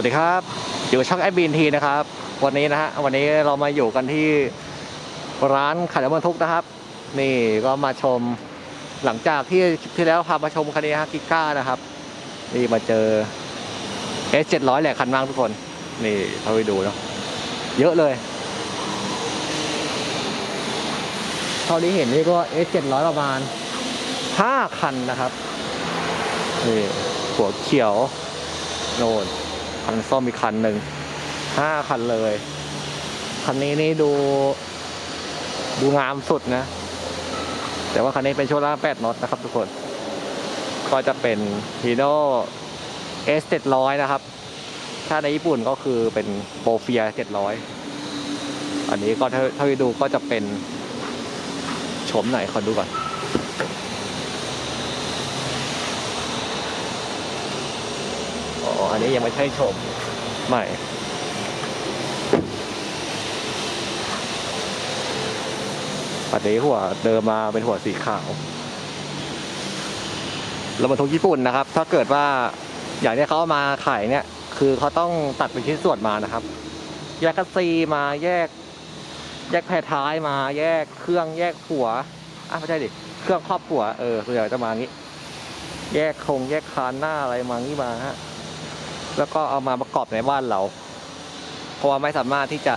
วัสดีครับ อยู่กับช่องแอดบีนทีนะครับ วันนี้นะฮะวันนี้เรามาอยู่กันที่ร้านขายน้ำมันทุกนะครับ นี่ก็มาชมหลังจากที่คลิปที่แล้วพามาชมคันนี้ฮะกิก้านะครับ นี่มาเจอ S 7 0 0 แหละคันมากทุกคน นี่เอาไปดูเนาะเยอะเลยเท่าที่เห็นนี่ก็ S 7 0 0 ประมาณ 5 คันนะครับนี่หัวเขียวโน่น คันส้มอีกคันหนึ่งห้าคันเลย คันนี้นี่ดู ดูงามสุดนะ แต่ว่าคันนี้เป็นโชว์ล่างแปดน็อตนะครับทุกคน ก็จะเป็น Hino S 700นะครับ ถ้าในญี่ปุ่นก็คือเป็นโปรเฟีย700อันนี้ก็ถ้าถ้าดูก็จะเป็นโฉมไหนขอดูก่อน อ๋อ อั นนี้ยังไม่ใช่โฉมใหม่อันนี้หัวเดิมมาเป็นหัวสีขาวรถบรรทุกญี่ปุ่นนะครับ ถ้าเกิดว่าอย่างที่เขาเอามาขายเนี่ย คือเขาต้องตัดเป็นชิ้นส่วนมานะครับ แยกคัสซีมาแยก แยกแพรท้ายมาแยกเครื่องแยกหัวอะไม่ใช่ดิเครื่องครอบหัวเออส่วนใหญ่จะมางี้ แยกโครงแยกคานหน้าอะไรมางี้มาฮะ แล้วก็เอามาประกอบในบ้านเรา เพราะว่าไม่สามารถที่จะ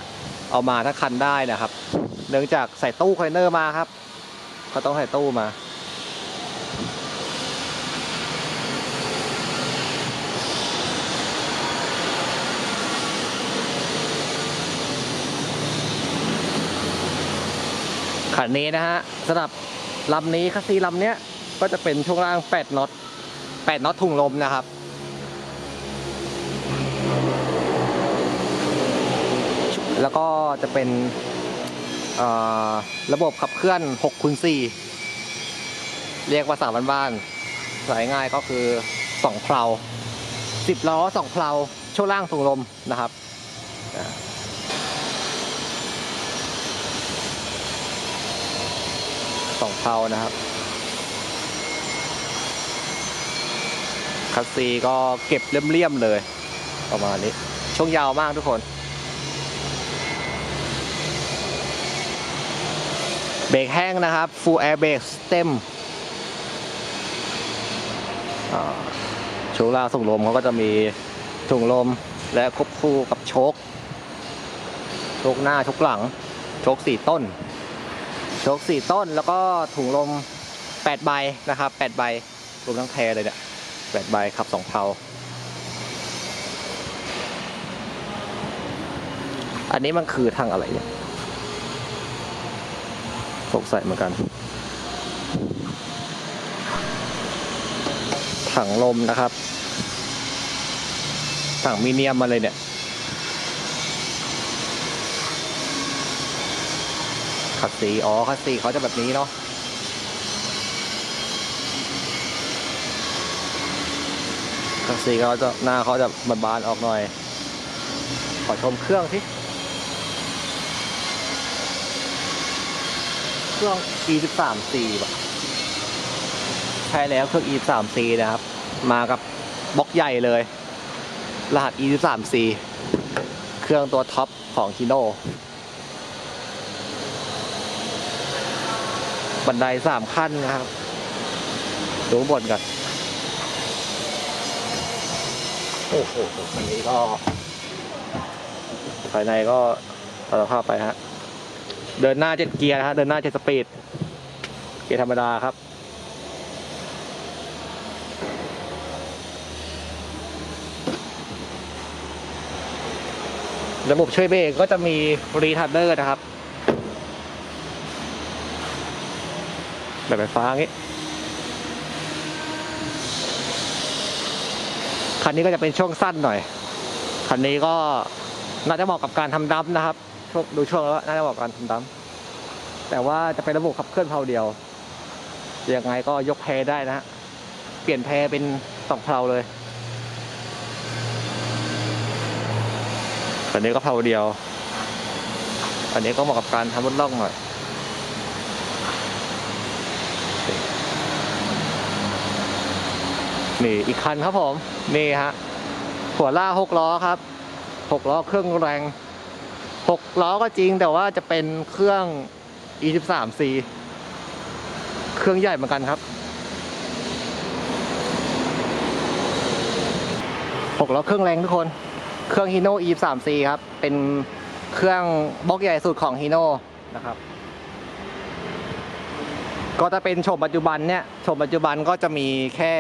เอามาทั้งคันได้นะครับ เนื่องจากใส่ตู้คอนเนเนอร์มาครับเขาต้องใส่ตู้มาคันนี้นะฮะสำหรับลำนี้คัสซีลำเนี้ยก็จะเป็นช่วงล่าง 8น็อต8น็อตถุงลมนะครับ แล้วก็จะเป็นระบบขับเคลื่อน6คูณ4เรียกว่าสามบ้านๆสายง่ายก็คือ 2เพลา10 ล้อ 2เพลาช่วงล่างถุงลมนะครับสองเพลานะครับคัสซีก็เก็บเลี่ยมๆเลย ประมาณนี้ ช่วงยาวมากทุกคน เบรกแห้งนะครับ full air brake stem ช่วงล่างส่งลมเขาก็จะมีถุงลมและควบคู่กับโชคโชคหน้าโชคหลัง โชคสี่ต้น โชคสี่ต้นแล้วก็ถุงลมแปดใบนะครับแปดใบรวมทั้งแพรเลยเนี่ยแปดใบขับสองเพลาอันนี้มันคือทางอะไรเนี่ย สงสัยเหมือนกัน ถังลมนะครับ ถังมีเนียมมาเลยเนี่ยคัสซีอ๋อคัสซีเขาจะแบบนี้เนาะคัสซีเขาจะหน้าเขาจะบานๆออกหน่อย ขอชมเครื่องที่ เครื่อง e 1 3 c แบบใช่แล้วเครื่อง E13C นะครับ มากับบล็อกใหญ่เลย รหัส e 1 3 c เครื่องตัวท็อปของ Hino บันไดสามขั้นนะครับ ดูบนกัน โอ้โหอันนี้ก็ ภายในก็ตัดภาพไปฮะ เดินหน้าเจ็ดเกียร์นะฮะเดินหน้าเจ็ดสปีดเกียร์ธรรมดาครับระบบช่วยเบรกก็จะมีรีทัดเดอร์นะครับ แบบไฟฟ้างี้ คันนี้ก็จะเป็นช่วงสั้นหน่อย คันนี้ก็น่าจะเหมาะกับการทำดัมนะครับ ช่วงดูช่วงแล้วน่าจะเหมาะกับการทำดัมแต่ว่าจะเป็นระบบขับเคลื่อนเพลาเดียวยังไงก็ยกแพได้นะฮะเปลี่ยนแพเป็นสองเพลาเลยอันนี้ก็เพลาเดียว อันนี้ก็เหมาะกับการทำรถล่องหน่อยนี่อีกคันครับผม นี่ฮะหัวหัวล่าหกล้อครับหกล้อเครื่องแรง หกล้อก็จริงแต่ว่าจะเป็นเครื่อง E13C เครื่องใหญ่เหมือนกันครับหกล้อเครื่องแรงทุกคน เครื่อง Hino E13C ครับ เป็นเครื่องบล็อกใหญ่สุดของ Hino นะครับ ก็จะเป็นโฉมปัจจุบันเนี่ยโฉมปัจจุบันก็จะมีแค่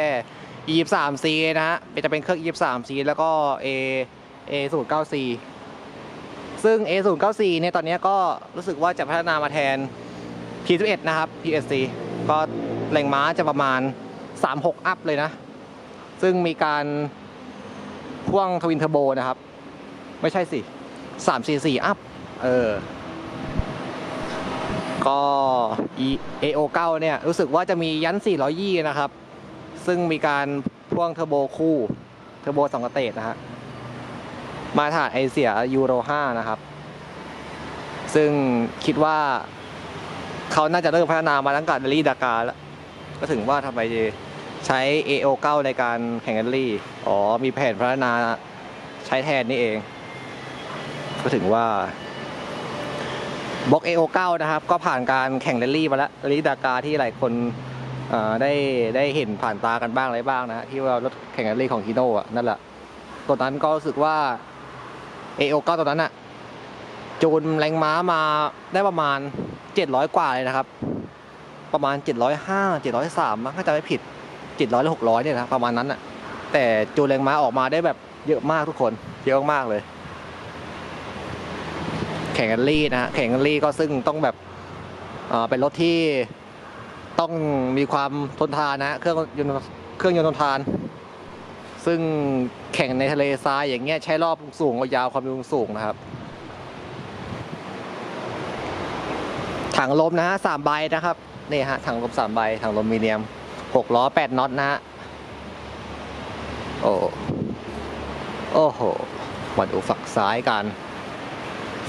E23C นะฮะเป็นจะเป็นเครื่อง E23C แล้วก็ A A09C ซึ่ง A094 เนี่ยตอนนี้ก็รู้สึกว่าจะพัฒนามาแทน P11 นะครับ PSC ก็แรงม้าจะประมาณ 36 อัพเลยนะ ซึ่งมีการพ่วงทวินเทอร์โบนะครับ ไม่ใช่สิ 344 อัพ เออ ก็ E- AO9 เนี่ยรู้สึกว่าจะมียัน400ยี่นะครับ ซึ่งมีการพ่วงเทอร์โบคู่ เทอร์โบสองสเตจนะฮะ มาตรฐานไอเสียยูโร5นะครับ ซึ่งคิดว่าเขาน่าจะเริ่มพัฒนามาตั้งแต่เดลี่ดากาแล้ว ก็ถึงว่าทำไมใช้ AO9 ในการแข่งแรลลี่ อ๋อ มีแผนพัฒนาใช้แทนนี่เอง ก็ถึงว่าบล็อก AO9 นะครับ ก็ผ่านการแข่งแรลลี่มาแล้วแรลลี่ดากาที่หลายคนได้ได้เห็นผ่านตากันบ้างอะไรบ้างนะฮะที่ว่ารถแข่งแรลลี่ของฮีโน่อะนั่นแหละตัวนั้นก็รู้สึกว่า AO9 ตัวนั้นอะจูนแรงม้ามาได้ประมาณ 700 กว่าเลยนะครับ ประมาณ 705 703มั้งถ้าจำไม่ผิด 700หรือ600 เนี่ยนะประมาณนั้นอะแต่จูนแรงม้าออกมาได้แบบเยอะมากทุกคน เยอะมากเลย แข่งกันลี่นะฮะแข่งกันลี่ก็ซึ่งต้องแบบเป็นรถที่ต้องมีความทนทานนะเครื่องยนต์เครื่องยนต์ทนทาน ซึ่ง แข่งในทะเลทรายอย่างเงี้ยใช้รอบสูงยาวความเร็วสูงนะครับ ถังลมนะฮะสามใบนะครับนี่ฮะถังลมสามใบถังลมมีเนียมหกล้อแปดน็อตนะฮะโอ้โอ้โหมาดูฝั่งซ้ายกัน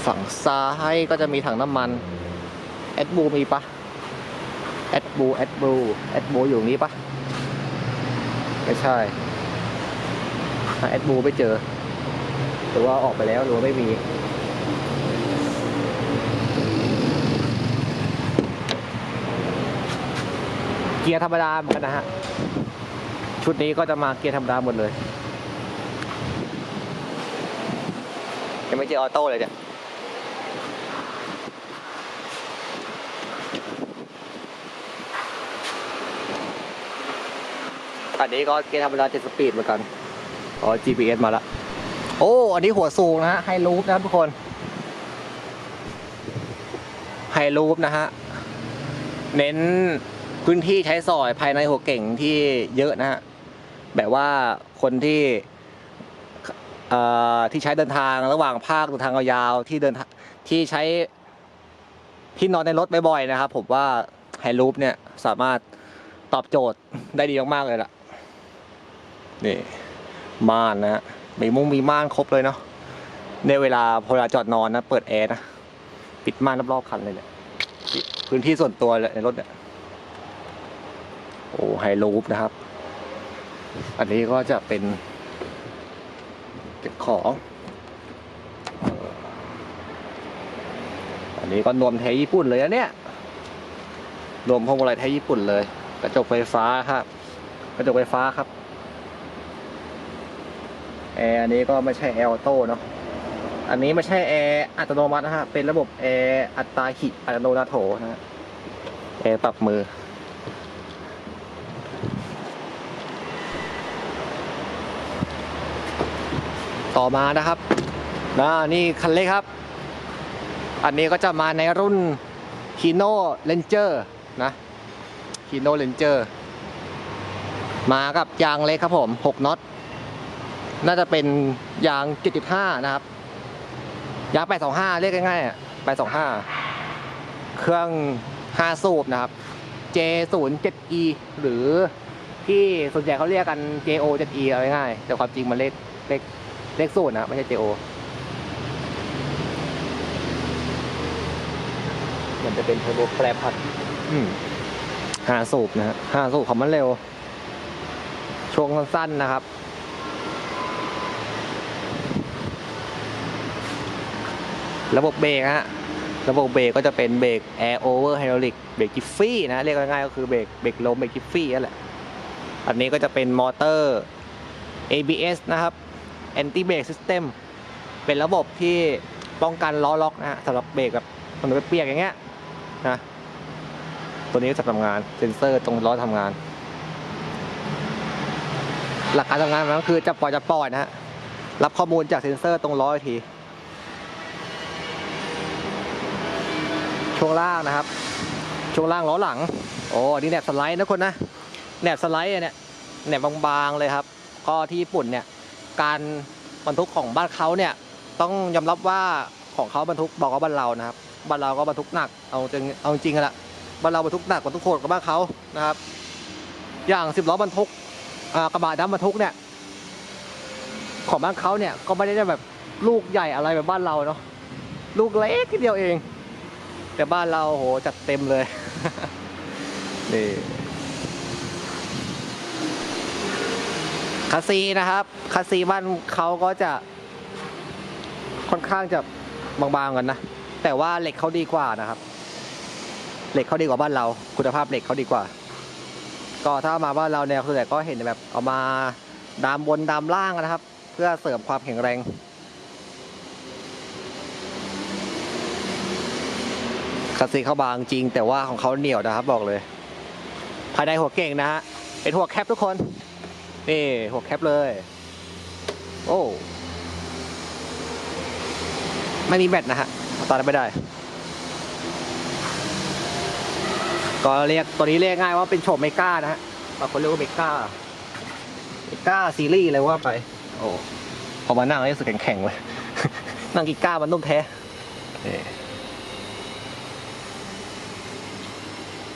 ฝั่งซ้ายก็จะมีถังน้ำมันแอดบูมีปะแอดบูแอดบูแอดบูอยู่นี้ปะไม่ใช่ หาแอดบูไม่เจอ หรือว่าออกไปแล้วหรือว่าไม่มี เกียร์ธรรมดาเหมือนกันนะฮะ ชุดนี้ก็จะมาเกียร์ธรรมดาหมดเลยยังไม่เจอออโต้เลยเนี่ยอันนี้ก็เกียร์ธรรมดา7สปีดเหมือนกัน อ๋อ GPS มาละ โอ้ อันนี้หัวสูงนะฮะ ไฮรูปนะครับทุกคน ไฮรูปนะฮะ เน้นพื้นที่ใช้สอยภายในหัวเก่งที่เยอะนะฮะ แบบว่าคนที่เอ่อที่ใช้เดินทางระหว่างภาคเดินทางยาวที่เดินที่ใช้ที่นอนในรถบ่อยๆนะครับ ผมว่าไฮรูปเนี่ยสามารถตอบโจทย์ได้ดีมากๆเลยล่ะ นี่ ม่านนะฮะมีมุ้งมีม่านครบเลยเนาะในเวลาพอเวลาจอดนอนนะเปิดแอร์นะปิดม่านรอบๆคันเลยเนี่ยพื้นที่ส่วนตัวเลยในรถเนี่ยโอ้ไฮรูปนะครับ อันนี้ก็จะเป็นเก็บของอออันนี้ก็นวมแท้ญี่ปุ่นเลยนะเนี่ยรวมพวงมาลัยแท้ญี่ปุ่นเลย กระจกไฟฟ้าครับ กระจกไฟฟ้าครับ แอร์อันนี้ก็ไม่ใช่แอร์ออโต้เนาะอันนี้ไม่ใช่แอร์อัตโนมัตินะฮะเป็นระบบแอร์อัตราหิอัตโนนาโถนะฮะแอร์ปรับมือ ต่อมานะครับนะนี่คันเล็กครับ อันนี้ก็จะมาในรุ่น Hino Ranger นะ Hino Ranger มากับยางเล็กครับผม 6น็อต น่าจะเป็นยาง 7.5 นะครับ ยาง 825 เรียกง่ายๆ825 เครื่อง 5 สูบนะครับ J07E หรือที่ส่วนใหญ่เขาเรียกกัน JO7E เอาง่ายๆแต่ความจริงมันเลขเลขเลขสูตรนะไม่ใช่ JO มันจะเป็นเทอร์โบแปรพัดห้าสูบนะฮะห้าสูบของมันเร็ว ช่วงสั้นๆนะครับ ระบบเบรกฮะระบบเบรกก็จะเป็นเบรก Air Over Hydraulic เบรกจิฟฟี่นะเรียกง่ายๆก็คือเบรกเบรกลมเบรกจิฟฟี่นั่นแหละอันนี้ก็จะเป็นมอเตอร์ ABS นะครับ Anti Brake System เป็นระบบที่ป้องกันล้อล็อกนะฮะสำหรับเบรกแบบมันเปียกๆอย่างเงี้ยนะตัวนี้ก็จะทำงานเซ็นเซอร์ตรงล้อทำงาน หลักการทำงานมันก็คือจะปล่อยจะปล่อยนะฮะรับข้อมูลจากเซ็นเซอร์ตรงล้ออีกที ช่วงล่างนะครับ ช่วงล่างล้อหลังโอ้นี่แหนบสไลด์นะคนนะแหนบสไลด์เนี่ยแหนบบางๆเลยครับ ก็ที่ญี่ปุ่นเนี่ยการบรรทุกของบ้านเขาเนี่ยต้องยอมรับว่าของเขาบรรทุกบอกว่าบ้านเรานะครับบ้านเราก็บรรทุกหนักเอาจริงเอาจริงๆอะละบ้านเราบรรทุกหนักกว่าทุกคนกับบ้านเขานะครับ อย่างสิบล้อบรรทุกกระบะดำบรรทุกเนี่ย ของบ้านเขาเนี่ยก็ไม่ได้แบบลูกใหญ่อะไรแบบบ้านเราเนาะลูกเล็กทีเดียวเอง แต่บ้านเราโหจัดเต็มเลยนี่คาซีนะครับคาซีบ้านเขาก็จะ ค่อนข้างจะบางๆกันนะ แต่ว่าเหล็กเขาดีกว่านะครับ เหล็กเขาดีกว่าบ้านเรา คุณภาพเหล็กเขาดีกว่า ก็ถ้ามาบ้านเราเนี่ยคือแต่ก็เห็นแบบเอามาดามบนดามล่างนะครับ เพื่อเสริมความแข็งแรง คัสซีเขาบางจริง แต่ว่าของเขาเหนียวนะครับบอกเลย ภายในหัวเก่งนะฮะเป็นหัวแคปทุกคน นี่หัวแคปเลย โอ้ไม่มีแบตนะฮะตอนนั้นไม่ได้ ก็เรียกตัวนี้เรียกง่ายว่าเป็นโฉมเมกานะฮะบางคนเรียกว่าเมกาเมกาซีรีส์เลยว่าไป โอ้พอมานั่งแล้วรู้สึกแข็งๆเลย นั่งกีก้ามันนุ่มแท้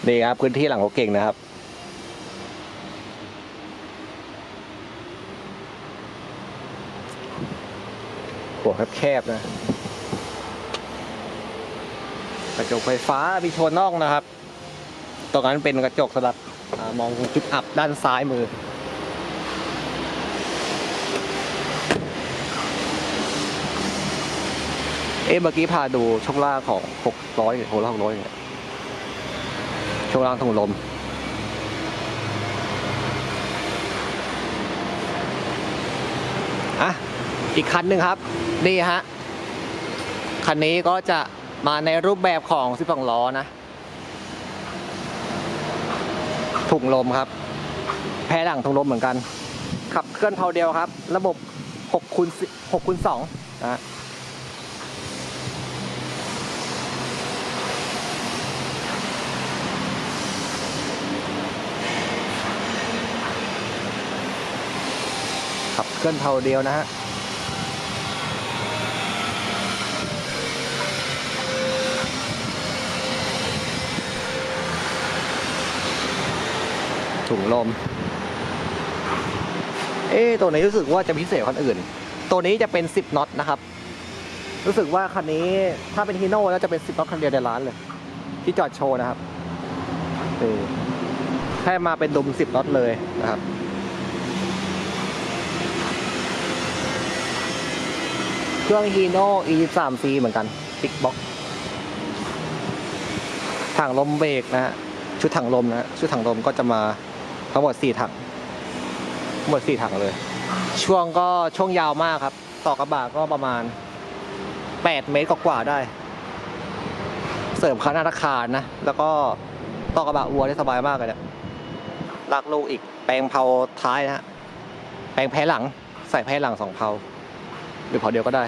นี่ครับพื้นที่หลังเของเก่งนะครับ หัวแคบๆนะกระจกไฟฟ้ามีโชว์นอกนะครับ ตรงนั้นเป็นกระจกสำหรับอมองจุดอับด้านซ้ายมือ เอ๊ะเมื่อกี้พาดูช่วงล่างของ 600โหล่าง600เนี่ย ช่วงล่างถุงลม อะ อีกคันหนึ่งครับ นี่ฮะ คันนี้ก็จะมาในรูปแบบของ12ล้อนะ ถุงลมครับ แพรหลังถุงลมเหมือนกัน ขับเคลื่อนเพาเดียวครับ ระบบ6คูณ6คูณ2นะฮะขับ เคลื่อนเพาเดียวนะฮะถุงลม เอ๊ตัวนี้รู้สึกว่าจะพิเศษคันอื่น ตัวนี้จะเป็น 10น็อตนะครับ รู้สึกว่าคันนี้ถ้าเป็นฮีโน่แล้วจะเป็น 10น็อตคันเดียวในร้านเลย ที่จอดโชว์นะครับแค่มาเป็นดุม 10น็อตเลยนะครับ เครื่องฮีโน่ E3C เหมือนกันติ๊กบ็อกถังลมเบรกนะฮะ ชุดถังลมนะฮะชุดถังลมก็จะมาทั้งหมด4ถังทั้งหมด4ถังเลย ช่วงก็ช่วงยาวมากครับ ต่อกระบะก็ประมาณ 8 เมตรกว่าได้ เสริมคันอาคารนะ แล้วก็ต่อกระบะวัวได้สบายมากเลยนี่ยลากลูกอีกแปลงเพาท้ายนะฮะ แปลงแพ้หลัง ใส่แพ้หลังสองเพาหรือเพาเดียวก็ได้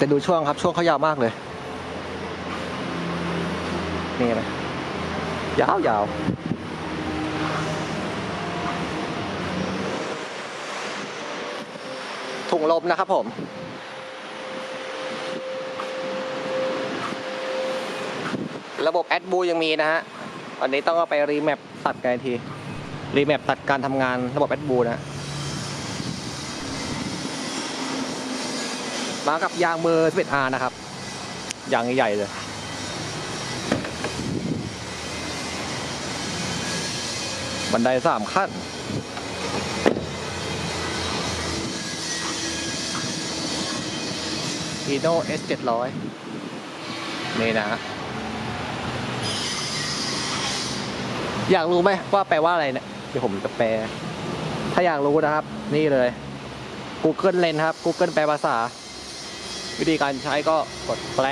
แต่ดูช่วงครับช่วงเขายาวมากเลย นี่นะยาวยาวถุงลมนะครับผมระบบแอดบูยังมีนะฮะอันนี้ต้องเอาไปรีแมปตัดกันที รีแมปตัดการทำงานระบบแอดบูนะฮะ มากับยางมือ 11R นะครับ ยางใหญ่เลย บันไดสามขั้น Hino S 700นี่นะ อยากรู้ไหมว่าแปลว่าอะไรเนี่ยเดี๋ยวผมจะแปล ถ้าอยากรู้นะครับ นี่เลย Google Lens ครับ Google แปลภาษา วิธีการใช้ก็กดแปล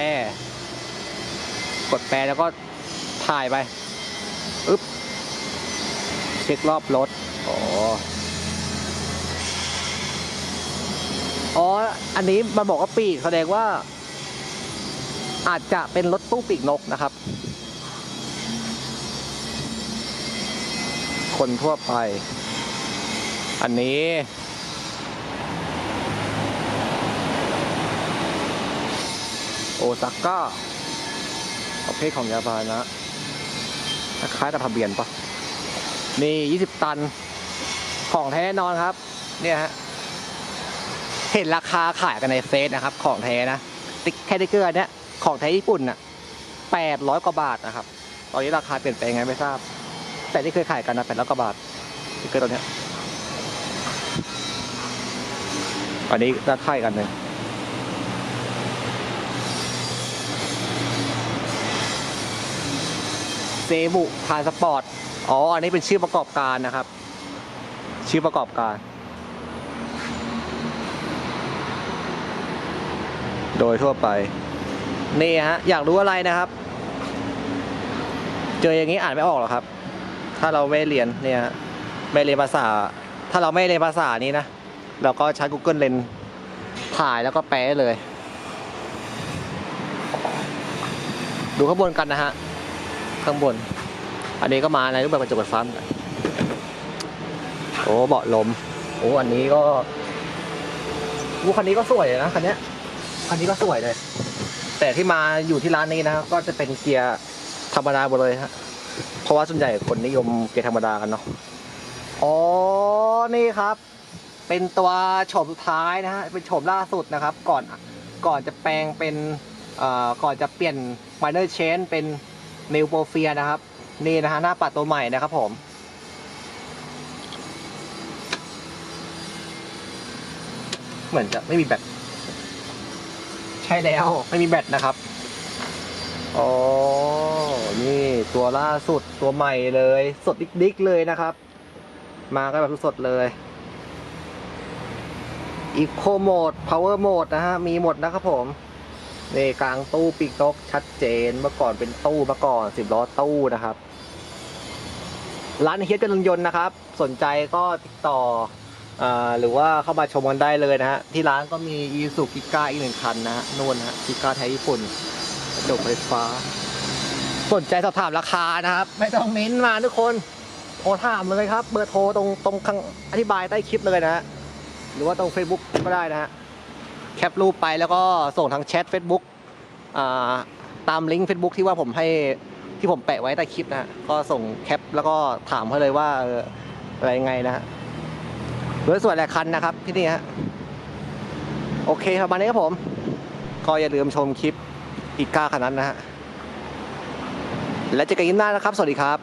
กดแปลแล้วก็ถ่ายไปอึ๊บเช็ครอบรถอ๋ออ๋อ อันนี้มันบอกว่าปีกแสดงว่า อาจจะเป็นรถตู้ปีกนกนะครับ คนทั่วไป อันนี้ โอ ซาก้าประเภทของยาพาหนะคล้ายกับทะเบียนปะนี่ 20 ตันของแท้แน่นอนครับ เนี่ยฮะเห็นราคาขายกันในเฟซนะครับ ของแท้นะติ๊กแค่ติ๊กเกอร์เนี้ยของแท้ญี่ปุ่นน่ะ800กว่าบาทนะครับ ตอนนี้ราคาเปลี่ยนไปยังไงไม่ทราบ แต่ที่เคยขายกันนะ800กว่าบาทติ๊กเกอร์ตัวเนี้ยอันนี้ราคาอีกกันหนึ่ง เซบุทานสปอร์ต อ๋อ อันนี้เป็นชื่อประกอบการนะครับ ชื่อประกอบการ โดยทั่วไป นี่ฮะ อยากรู้อะไรนะครับ เจออย่างนี้อ่านไม่ออกหรอครับ ถ้าเราไม่เรียนเนี่ยไม่เรียนภาษา ถ้าเราไม่เรียนภาษานี้นะ เราก็ใช้ Google Lens ถ่ายแล้วก็แปลเลย ดูข้างบนกันนะฮะ ข้างบน อันนี้ก็มาในรูปแบบกระจกไฟฟ้าเหมือนกันโอ้เบาะลมโอ้อันนี้ก็วูคันนี้ก็สวยนะคันเนี้ยคันนี้ก็สวยเลย แต่ที่มาอยู่ที่ร้านนี้นะก็จะเป็นเกียร์ธรรมดาหมดเลยฮะเพราะว่าส่วนใหญ่คนนิยมเกียร์ธรรมดากันเนาะอ๋อนี่ครับ เป็นตัวโฉมสุดท้ายนะฮะเป็นโฉมล่าสุดนะครับ ก่อนก่อนจะแปลงเป็นอ่อก่อนจะเปลี่ยน minor change เป็น นิวโปรเฟียนะครับ นี่นะฮะหน้าปัดตัวใหม่นะครับผม เหมือนจะไม่มีแบตใช่แล้วไม่มีแบตนะครับอ๋อนี่ตัวล่าสุดตัวใหม่เลย สดดิกๆเลยนะครับ มาก็แบบสดเลย Eco Mode Power Mode นะฮะ มีหมดนะครับผม นี่กลางตู้ปีกนกชัดเจนเมื่อก่อนเป็นตู้มาก่อนสิบล้อตู้นะครับ ร้านเฮียเจริญยนต์นะครับ สนใจก็ติดต่ออหรือว่าเข้ามาชมกันได้เลยนะฮะที่ร้านก็มีอีสุกิก้าอีกหนึ่งคันนะฮะนู่นนะฮะกิก้าไทยญี่ปุ่นกระจกไฟฟ้า สนใจสอบถามราคานะครับ ไม่ต้องเน้นมาทุกคนโทรถามเลยครับ เบอร์โทรตรงตรงข้างอธิบายใต้คลิปเลยนะฮะหรือว่าตรง Facebook ก็ได้นะฮะ แคปรูปไปแล้วก็ส่งทางแชท Facebook อ่าตามลิงก์ Facebook ที่ว่าผมให้ที่ผมแปะไว้ใต้คลิปนะฮะก็ส่งแคปแล้วก็ถามเขาเลยว่าอะไรไงนะฮะโดยส่วนแหละคันนะครับที่นี่ฮะโอเคประมาณนี้ครับผม ก็อย่าลืมชมคลิปอีกก้าคันนั้นนะฮะและเจอกันคลิปหน้านะครับ สวัสดีครับ